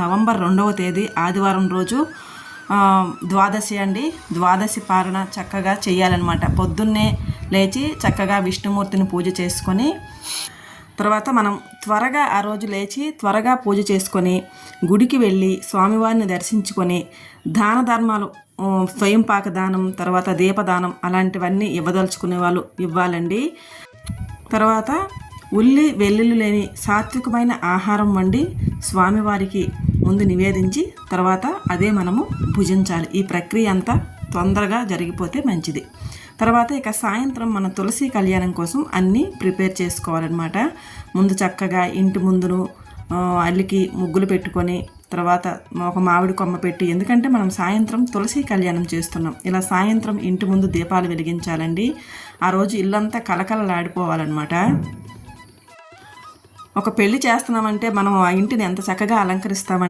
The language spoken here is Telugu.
నవంబర్ రెండవ తేదీ ఆదివారం రోజు ద్వాదశి అండి. ద్వాదశి పాలన చక్కగా చేయాలన్నమాట పొద్దున్నే లేచి చక్కగా విష్ణుమూర్తిని పూజ చేసుకొని తర్వాత మనం త్వరగా ఆ రోజు లేచి త్వరగా పూజ చేసుకొని గుడికి వెళ్ళి స్వామివారిని దర్శించుకొని దాన ధర్మాలు స్వయం పాక దానం తర్వాత దీపదానం అలాంటివన్నీ ఇవ్వదలుచుకునే వాళ్ళు ఇవ్వాలండి. తర్వాత ఉల్లి వెల్లుల్లి లేని సాత్వికమైన ఆహారం వండి స్వామివారికి ముందు నివేదించి తర్వాత అదే మనము భుజించాలి. ఈ ప్రక్రియ అంతా తొందరగా జరిగిపోతే మంచిది. తర్వాత ఇక సాయంత్రం మన తులసి కళ్యాణం కోసం అన్నీ ప్రిపేర్ చేసుకోవాలన్నమాట. ముందు చక్కగా ఇంటి ముందును అల్లికి ముగ్గులు పెట్టుకొని తర్వాత ఒక మామిడి కొమ్మ పెట్టి ఎందుకంటే మనం సాయంత్రం తులసి కళ్యాణం చేస్తున్నాం. ఇలా సాయంత్రం ఇంటి ముందు దీపాలు వెలిగించాలండి. ఆ రోజు ఇల్లంతా కలకలలాడిపోవాలన్నమాట ఒక పెళ్ళి చేస్తున్నామంటే మనం ఆ ఇంటిని ఎంత చక్కగా అలంకరిస్తామంటే